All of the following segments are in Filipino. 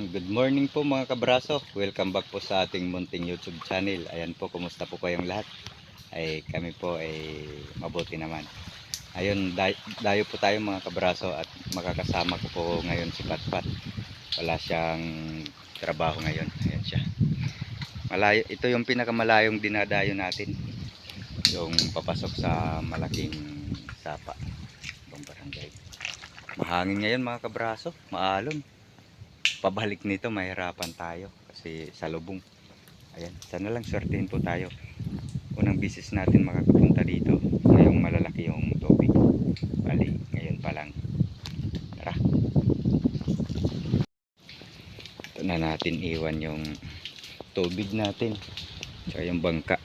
Good morning po mga kabraso. Welcome back po sa ating munting YouTube channel. Ayan po, kumusta po kayong lahat? Ay kami po ay mabuti naman. Ayun, day- dayo po tayo mga kabraso at makakasama ko po ngayon si Patpat. Wala siyang trabaho ngayon. Ayan siya. Malayo, ito yung pinakamalayong dinadayo natin. Yung papasok sa malaking sapa. Ibang barangay. Mahangin ngayon mga kabraso. Maalon pabalik nito mahirapan tayo kasi sa lubong ayan sana lang swertehin po tayo. Unang bisis natin makakapunta dito ngayong malalaki yung tubig. Bali ngayon pa lang. Tara. Ito na natin iwan yung tubig natin tsaka yung bangka.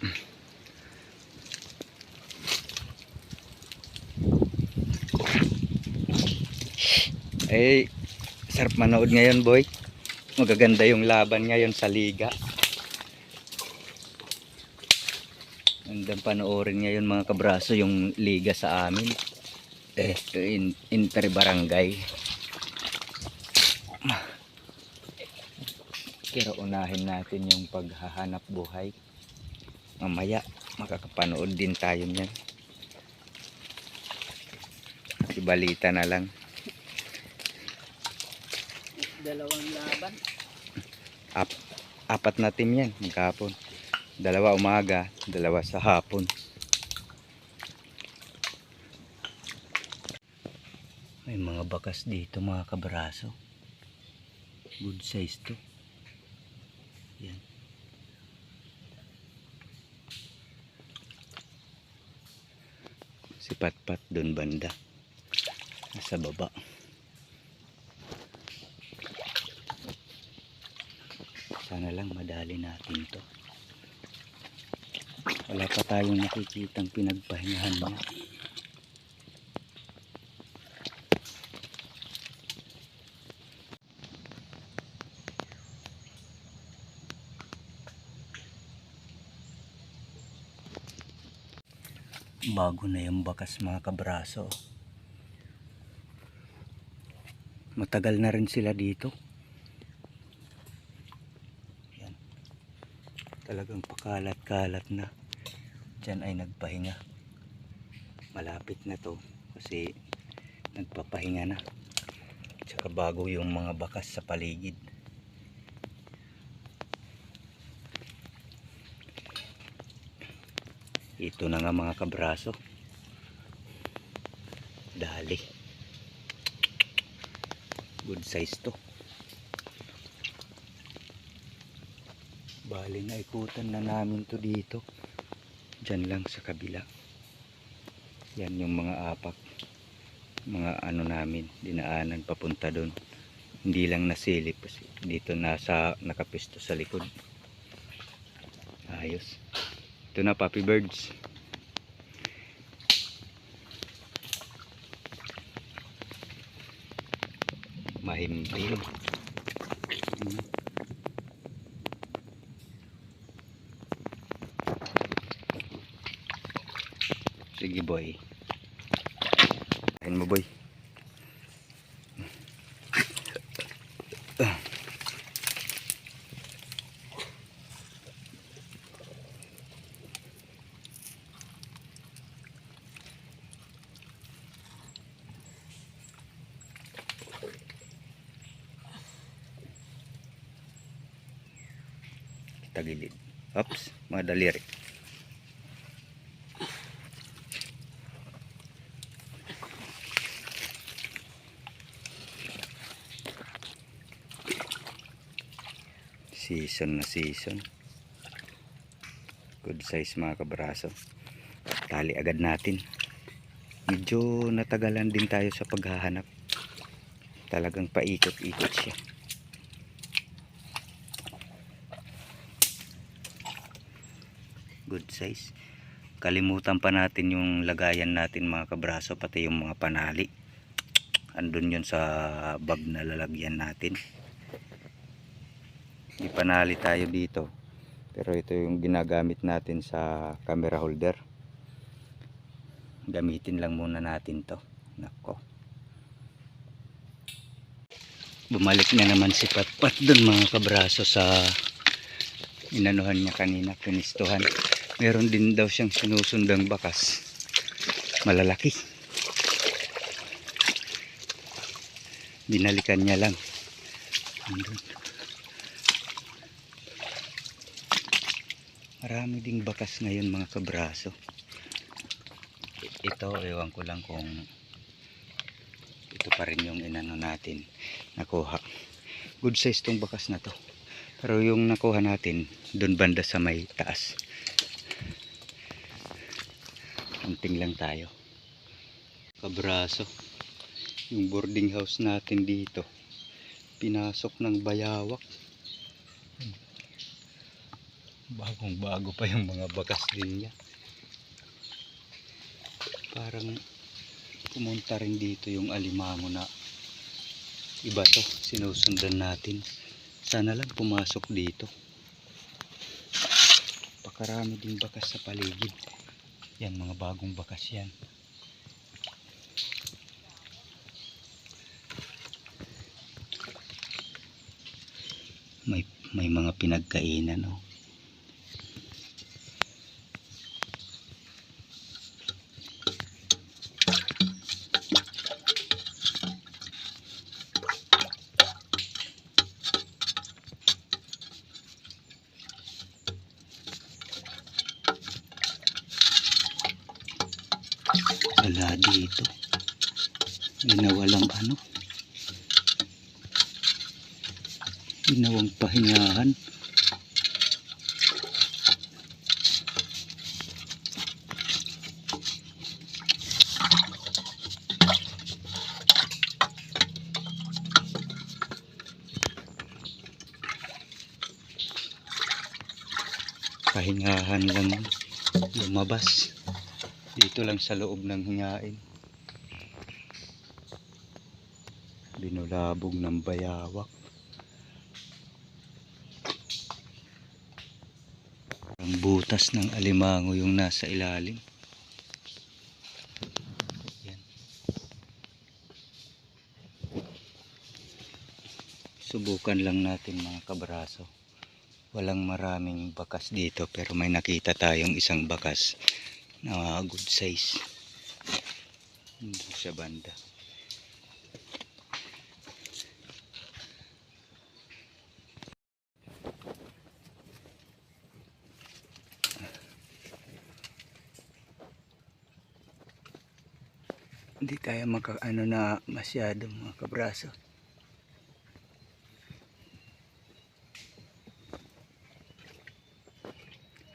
Eh sarap manood ngayon boy. Magaganda yung laban ngayon sa liga. Gandang panoorin ngayon mga kabraso yung liga sa amin. Eh in, inter barangay. Pero unahin natin yung paghahanap buhay. Mamaya makakapanood din tayo niyan. Ibalita na lang dalawang laban. apat na team yan maghapon. Dalawa umaga dalawa sa hapon. May mga bakas dito mga kabraso. Good size to. Yan. Si Patpat doon banda. Nasa baba sana lang madali natin to. Wala pa tayong nakikitang pinagpahingahan niya. Bago na yung bakas mga kabraso. Matagal na rin sila dito yan talagang pakalat-kalat na. Dyan ay nagpahinga. Malapit na to kasi nagpapahinga na. Tsaka bago yung mga bakas sa paligid. Ito na nga mga kabraso. Dali. Good size to bali na ikutan na namin to dito. Dyan lang sa kabila. Yan yung mga apak. Mga ano namin dinaanan papunta doon. Hindi lang nasilip. Kasi dito nasa nakapisto sa likod. Ayos. Ito na puppy birds. Mahimbing Hmm. Sige boy. Kain mo boy. Tagilid. Oops, mga daliri. Season na season. Good size mga kabraso. Tali agad natin. Medyo natagalan din tayo sa paghahanap. Talagang paikot-ikot siya. Good size. Kalimutan pa natin yung lagayan natin mga kabraso pati yung mga panali. Andun yun sa bag na lalagyan natin may tayo dito pero ito yung ginagamit natin sa camera holder gamitin lang muna natin to nako Bumalik na naman si Patpat doon mga kabraso sa inanuhan niya kanina, pinistuhan. Meron din daw siyang sinusundang bakas. Malalaki. Binalikan niya lang. Andun. Marami ding bakas ngayon mga kabraso. Ito, ewan ko lang kung ito pa rin yung inano natin nakuha. Good size tong bakas na to. Pero yung nakuha natin, doon banda sa may taas. Hunting lang tayo. Kabraso. Yung boarding house natin dito. Pinasok ng bayawak. Bagong bago pa yung mga bakas din niya. Parang pumunta rin dito yung alimango na iba to. Sinusundan natin. Sana lang pumasok dito. Pakarami din bakas sa paligid. Yan mga bagong bakas yan. May may mga pinagkainan no wala dito. Ginawalang ano? Ginawang pahingahan. Pahingahan lang lumabas dito lang sa loob ng hingain. Binulabog ng bayawak. Ang butas ng alimango yung nasa ilalim. Yan. subukan lang natin mga kabraso. Walang maraming bakas dito pero may nakita tayong isang bakas na good size sa banda. Hindi tayo maka ano na masyado mga kabraso.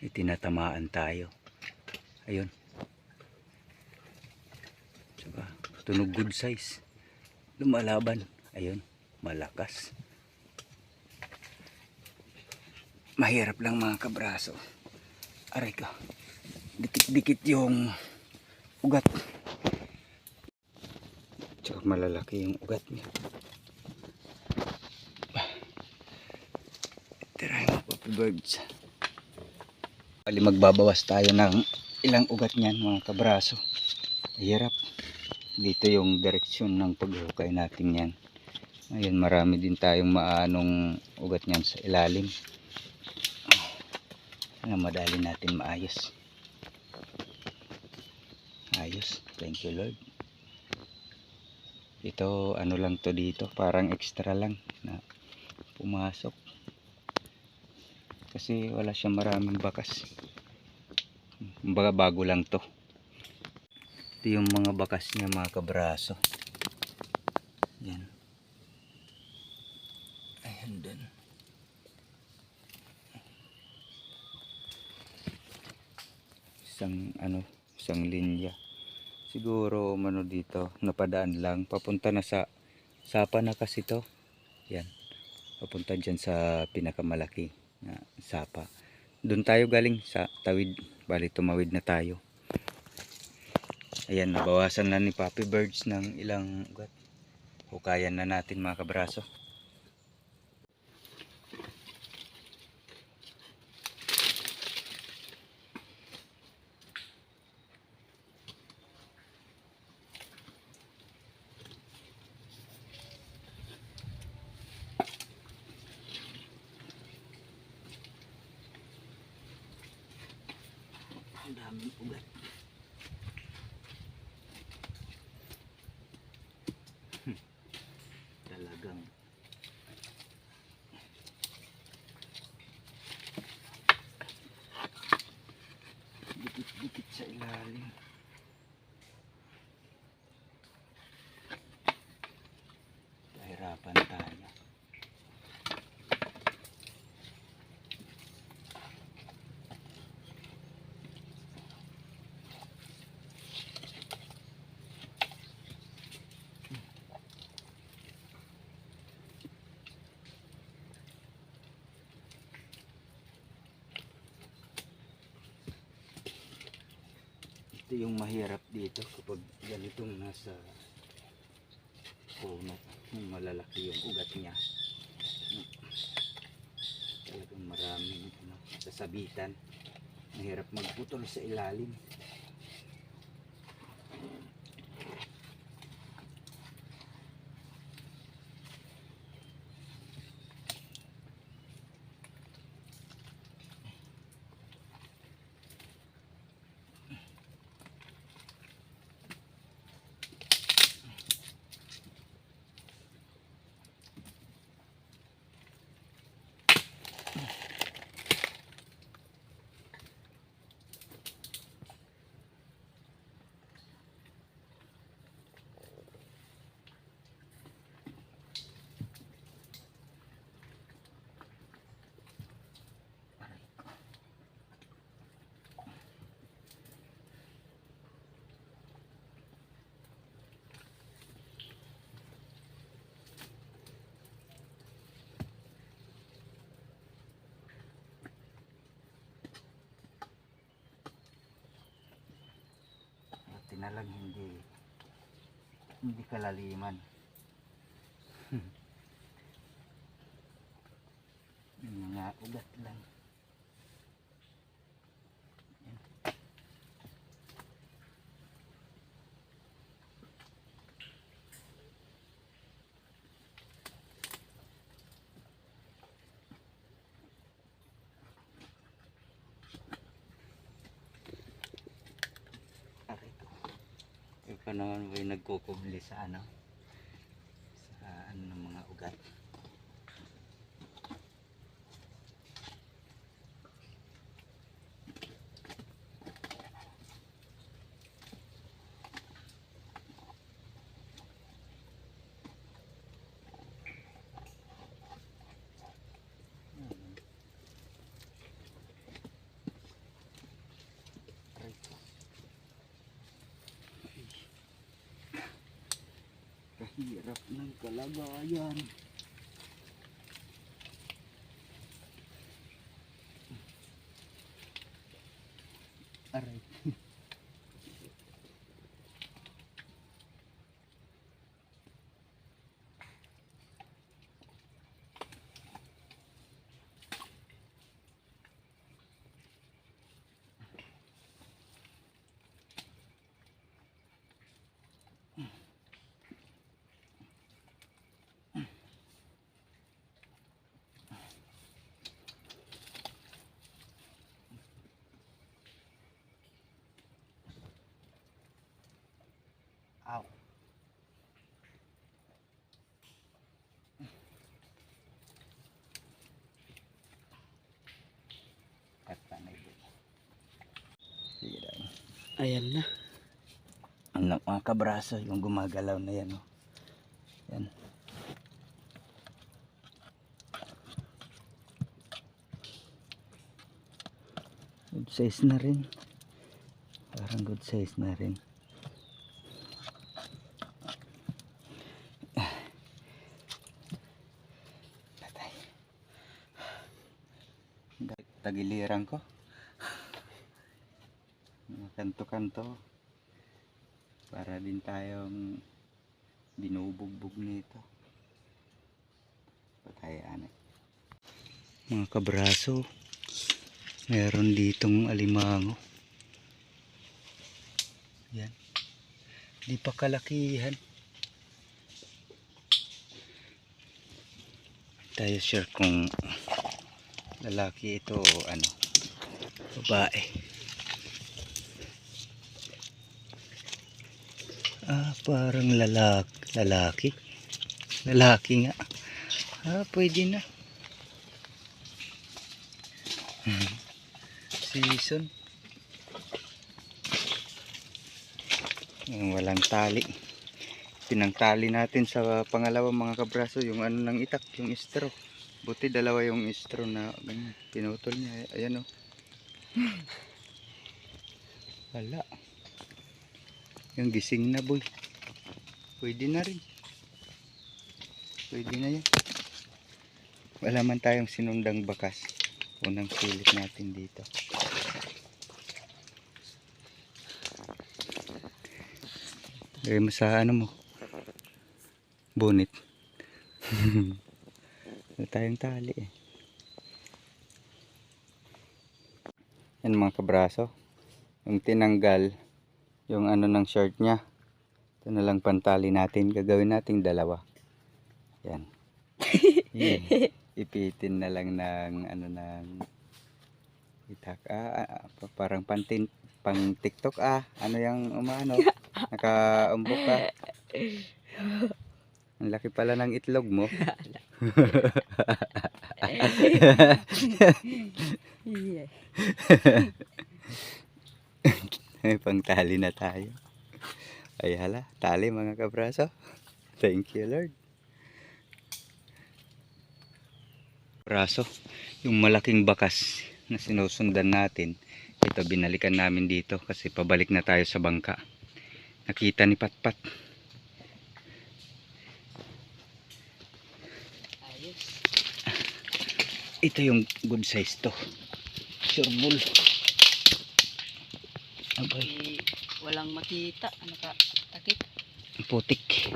Itinatamaan tayo ayun. Saka, tunog good size. Lumalaban. Ayun malakas. Mahirap lang mga kabraso. Aray ka dikit dikit yung ugat. Tsaka malalaki yung ugat niya. Mo puppy birds. Bali magbabawas tayo ng ilang ugat niyan mga kabraso. Hirap. Dito yung direksyon ng paghukay natin yan. Ngayon marami din tayong maanong ugat niyan sa ilalim. Na madali natin maayos. Ayos. Thank you Lord. Ito ano lang to dito. Parang extra lang na pumasok kasi wala siyang maraming bakas kumbaga bago lang to. Ito yung mga bakas niya mga kabraso. Yan. Ayan din. Isang ano isang linya. Siguro mano dito napadaan lang. Papunta na sa sapa na kasi to. Yan. Papunta dyan sa pinakamalaki na sapa. Doon tayo galing sa tawid. Bali tumawid na tayo. Ayan, nabawasan na ni Papi Birds ng ilang ugat. Hukayan na natin mga kabraso. Maraming ugat. Talagang dikit-dikit sa ilalim. Pahirapan tayo. Ito yung mahirap dito kapag ganitong nasa puno. Malalaki yung ugat niya. Talagang maraming ano, sasabitan. Mahirap magputol sa ilalim. Buti na lang hindi hindi kalaliman. Yung mga ugat lang. Yan. Aray ko. Yung pa naman ba yung nagkukubli sa ano? Sa ano ng mga ugat. Aray ko. Kahirap ng kalagayan. Ayan na. Ano, mga kabraso, yung gumagalaw na yan. Oh. Yan. Good size na rin. Parang good size na rin. Patay. Tagiliran ko. Kanto-kanto. Para din tayong binubugbog nito. Patayaan eh. mga kabraso meron ditong alimango. Yan. Di pa kalakihan. Tayo sure kung lalaki ito o ano. Babae Ah, parang lalak lalaki. Lalaki nga. Ah, pwede na. Hmm. Season. Yung walang tali. Pinangtali natin sa pangalawa mga kabraso yung ano ng itak, yung istro. Buti dalawa yung istro na ganyan, pinutol niya. Ayan o. Wala. Yung gising na boy. Pwede na rin. Pwede na yan. Wala man tayong sinundang bakas. Unang silit natin dito. Lagay mo ano mo. Bonnet. Wala tayong tali eh. Yan mga kabraso. Yung tinanggal yung ano ng shirt niya. Ito na lang pantali natin. Gagawin nating dalawa. Yan. Yan. Ipitin na lang ng ano ng itak. Ah, ah, ah, pa- parang pantin pang TikTok ah. Ano yung umano? Nakaumbok ka. Ang laki pala ng itlog mo. Yeah. May pangtali na tayo. Ay hala, tali mga kabraso. Thank you Lord. Braso, yung malaking bakas na sinusundan natin, ito binalikan namin dito kasi pabalik na tayo sa bangka. Nakita ni Patpat. Ayos. Ito yung good size to. Sure bull. Abay, Eh, walang makita. Ano ka? Takip. ang putik.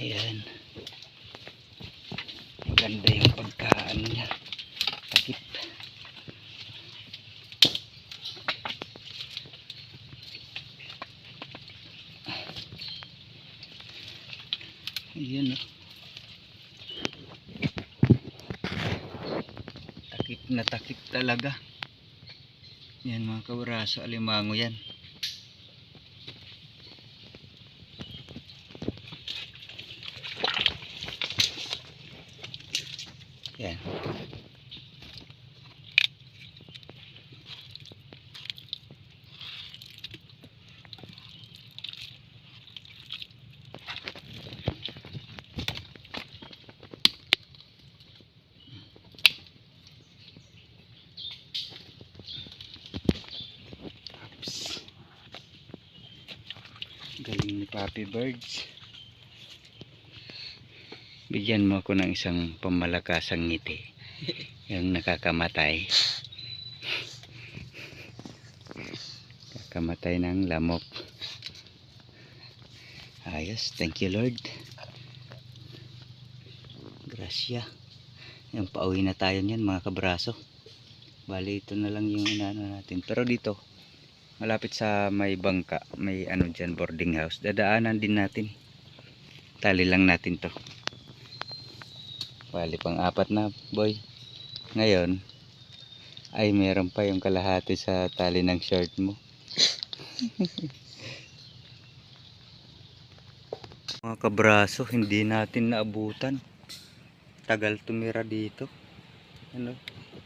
Ayan. Maganda yung pagkaan niya. Takip. Ayan o. Takip na takip talaga. Yan mga kabraso, alimango yan. Oops. Galing ni Papi Birds. Bigyan mo ako ng isang pamalakasang ngiti. Yung nakakamatay. Kakamatay ng lamok. Ayos. Thank you Lord. Gracia. Yung pauwi na tayo niyan mga kabraso. Bali ito na lang yung inaano natin. Pero dito, malapit sa may bangka, may ano dyan, boarding house. Dadaanan din natin. Tali lang natin to. Bali pang apat na boy. Ngayon, ay meron pa yung kalahati sa tali ng shirt mo. Mga kabraso, hindi natin naabutan. Tagal tumira dito. Ano,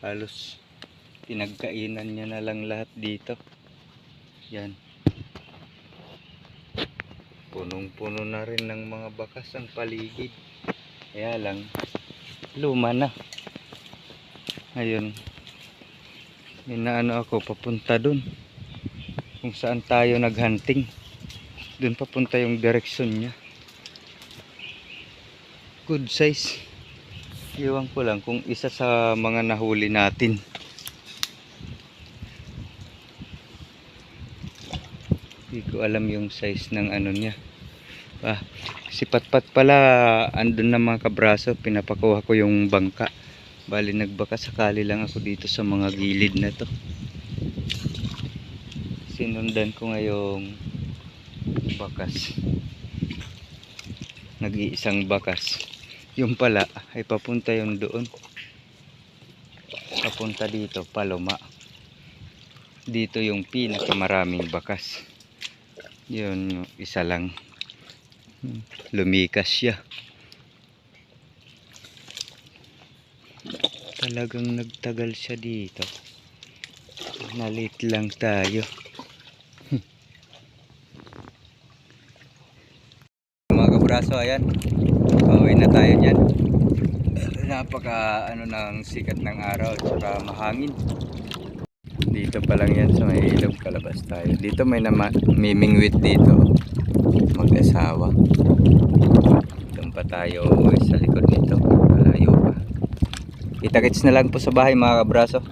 halos pinagkainan niya na lang lahat dito. Yan. Punong-puno na rin ng mga bakas ang paligid. Kaya lang, luma na. Ayun. Inaano ako, papunta dun. Kung saan tayo naghunting. Dun papunta yung direksyon niya. Good size. Iwan ko lang kung isa sa mga nahuli natin. Hindi ko alam yung size ng ano niya. Ah, si Patpat pala andun na mga kabraso, pinapakuha ko yung bangka. Bali nagbaka sakali lang ako dito sa mga gilid na to. Sinundan ko ngayong bakas. Nag-iisang bakas. Yung pala ay papunta yung doon. papunta dito, Paloma. Dito yung pinakamaraming bakas. Yun, isa lang. Lumikas siya. Talagang nagtagal siya dito. Nalit lang tayo. Mga kabraso, ayan. Pauwi na tayo dyan. Napaka ano ng sikat ng araw at saka mahangin. Dito pa lang yan sa may ilog kalabas tayo. Dito may nama, mimingwit dito. Mag-asawa. Doon pa tayo sa likod nito. Malayo pa. Kita-kits na lang po sa bahay mga kabraso.